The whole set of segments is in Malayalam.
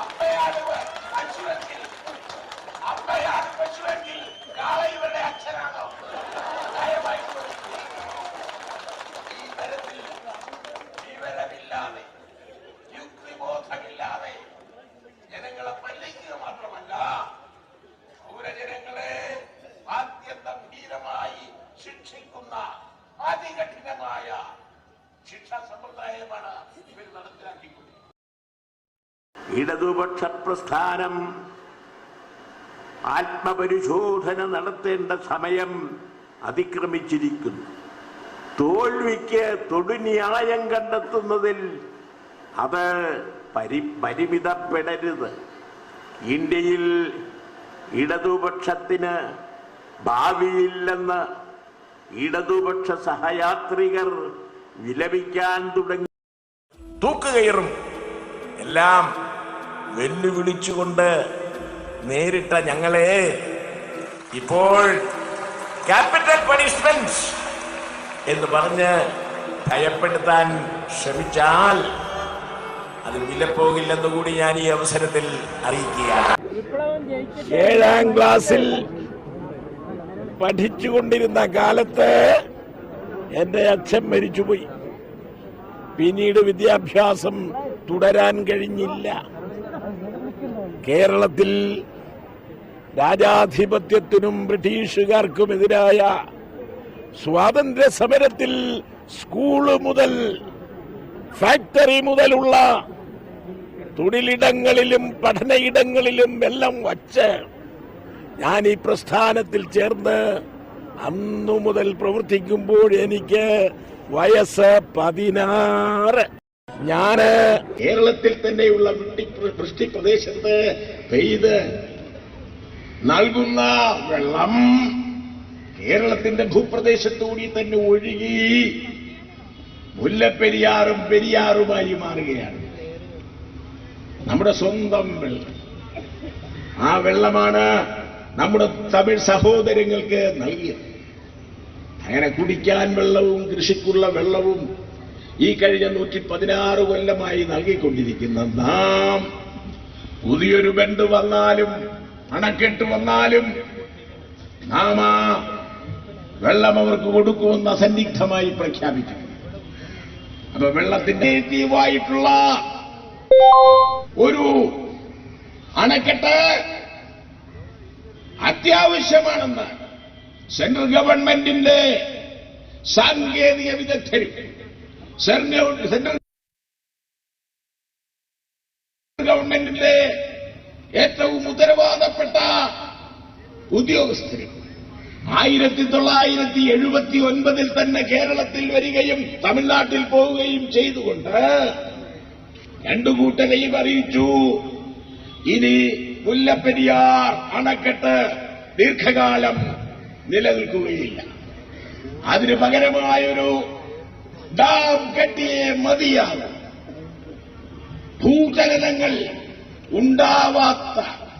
அப்பையாடுவர் அச்சுவத்திய സമ്പ്രദായമാണ് ഇവർ നടപ്പിലാക്കിക്കൊണ്ടിരിക്കുന്നത് ഇടതുപക്ഷ പ്രസ്ഥാനം ആത്മപരിശോധന നടത്തേണ്ട സമയം അതിക്രമിച്ചിരിക്കുന്നു. തോൽവിക്ക് തൊടുന്യായം കണ്ടെത്തുന്നതിൽ അത് പരി പരിമിതപ്പെടരുത്. ഇന്ത്യയിൽ ഇടതുപക്ഷത്തിന് ഭാവിയില്ലെന്ന് ഇടതുപക്ഷ സഹയാത്രികർ വിലപിക്കാൻ തുടങ്ങി. തൂക്കുകയറും എല്ലാം വെല്ലുവിളിച്ചുകൊണ്ട് നേരിട്ട ഞങ്ങളെ ഇപ്പോൾ ക്യാപിറ്റൽ പണിഷ്മെന്റ് എന്ന് പറഞ്ഞ് ഭയപ്പെടുത്താൻ ശ്രമിച്ചാൽ അത് വിലപ്പോകില്ലെന്ന് കൂടി ഞാൻ ഈ അവസരത്തിൽ അറിയിക്കുകയാണ്. ഏഴാം ക്ലാസ്സിൽ പഠിച്ചുകൊണ്ടിരുന്ന കാലത്ത് എന്റെ അച്ഛൻ മരിച്ചുപോയി. പിന്നീട് വിദ്യാഭ്യാസം തുടരാൻ കഴിഞ്ഞില്ല. കേരളത്തിൽ രാജാധിപത്യത്തിനും ബ്രിട്ടീഷുകാർക്കുമെതിരായ സ്വാതന്ത്ര്യ സമരത്തിൽ സ്കൂൾ മുതൽ ഫാക്ടറി മുതലുള്ള തൊഴിലിടങ്ങളിലും പഠനയിടങ്ങളിലും എല്ലാം വച്ച് ഞാൻ ഈ പ്രസ്ഥാനത്തിൽ ചേർന്ന് അന്നു മുതൽ പ്രവർത്തിക്കുമ്പോൾ എനിക്ക് വയസ്സ് പതിനാറ്. ഞാൻ കേരളത്തിൽ തന്നെയുള്ള വൃഷ്ടി- പ്രദേശത്ത് പെയ്ത് നൽകുന്ന വെള്ളം കേരളത്തിന്റെ ഭൂപ്രദേശത്തുകൂടി തന്നെ ഒഴുകി മുല്ലപ്പെരിയാറും പെരിയാറുമായി മാറുകയാണ്. നമ്മുടെ സ്വന്തം വെള്ളം. ആ വെള്ളമാണ് നമ്മുടെ തമിഴ് സഹോദരങ്ങൾക്ക് നൽകിയത്. അങ്ങനെ കുടിക്കാൻ വെള്ളവും കൃഷിക്കുള്ള വെള്ളവും ഈ കഴിഞ്ഞ നൂറ്റി പതിനാറ് കൊല്ലമായി നൽകിക്കൊണ്ടിരിക്കുന്ന നാം പുതിയൊരു ബണ്ട് വന്നാലും അണക്കെട്ട് വന്നാലും നാം ആ വെള്ളം അവർക്ക് കൊടുക്കുമെന്ന് അസന്നിഗ്ധമായി പ്രഖ്യാപിക്കും അപ്പൊ വെള്ളത്തിന്റെ തീവായിട്ടുള്ള ഒരു അണക്കെട്ട് അത്യാവശ്യമാണെന്ന് സെൻട്രൽ ഗവൺമെന്റിന്റെ സാങ്കേതിക വിദഗ്ധരും സെൻട്രൽ ഗവൺമെന്റിന്റെ ഏറ്റവും ഉത്തരവാദപ്പെട്ട ഉദ്യോഗസ്ഥരും ആയിരത്തി തൊള്ളായിരത്തി എഴുപത്തി ഒൻപതിൽ തന്നെ കേരളത്തിൽ വരികയും തമിഴ്നാട്ടിൽ പോവുകയും ചെയ്തുകൊണ്ട് രണ്ടു കൂട്ടരെയും അറിയിച്ചു. ഇനി മുല്ലപ്പെരിയാർ അണക്കെട്ട് ദീർഘകാലം നിലനിൽക്കുകയില്ല അതിന് പകരമായൊരു ഡാം കെട്ടിയേ മതിയാകും. ഭൂചലനങ്ങൾ ഉണ്ടാവാത്ത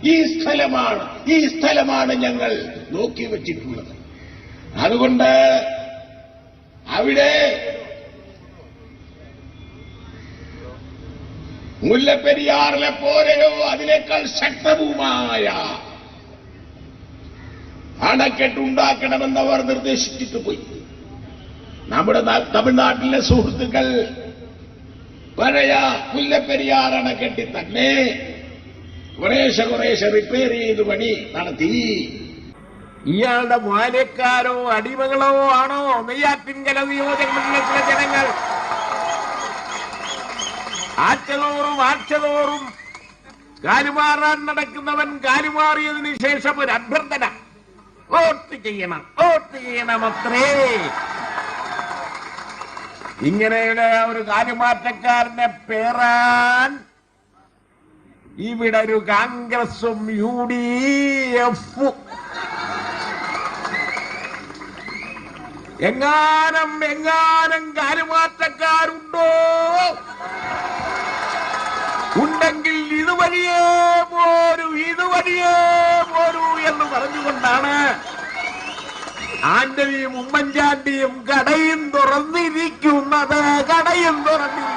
ഈ സ്ഥലമാണ് ഈ സ്ഥലമാണ് ഞങ്ങൾ നോക്കി വച്ചിട്ടുള്ളത്. അതുകൊണ്ട് അവിടെ മുല്ലപ്പെരിയാറിലെ പോരയോ അതിനേക്കാൾ ശക്തവുമായ അണക്കെട്ടുണ്ടാക്കണമെന്ന് അവർ നിർദ്ദേശിച്ചിട്ട് പോയി. നമ്മുടെ തമിഴ്നാട്ടിലെ സുഹൃത്തുക്കൾ പഴയ മുല്ലപ്പെരിയാർ അണക്കെട്ടി തന്നെ കുറേശ്ശെ കുറേശ്ശെ റിപ്പയർ ചെയ്ത് പണി നടത്തി. ഇയാളുടെ ബാല്യക്കാരോ അടിമകളോ ആണോ? നെയ്യാറ്റിൻകര നിയോജകമണ്ഡലത്തിലെ ചില ജനങ്ങൾ. ആറ്റതോറും ആറ്റതോറും കാലുമാറാൻ നടക്കുന്നവൻ കാലുമാറിയതിനു ശേഷം ഒരു അഭ്യർത്ഥന. വോട്ട് ചെയ്യണം വോട്ട് ചെയ്യണം അത്രേ. ഇങ്ങനെയുള്ള ഒരു കാലുമാറ്റക്കാരനെ പേറാൻ ഇവിടെ ഒരു കോൺഗ്രസും യു ഡി എഫും എങ്ങാനം എങ്ങാനം കാലുമാറ്റക്കാരുണ്ടോ? ഉണ്ടെങ്കിൽ ഇതുവഴിയേ പോരൂ. പറഞ്ഞുകൊണ്ടാണ് ആന്റണിയും ഉമ്മൻചാണ്ടിയും കടയും തുറന്നിരിക്കുന്നത് കടയും തുറന്നിരിക്കുന്നത്.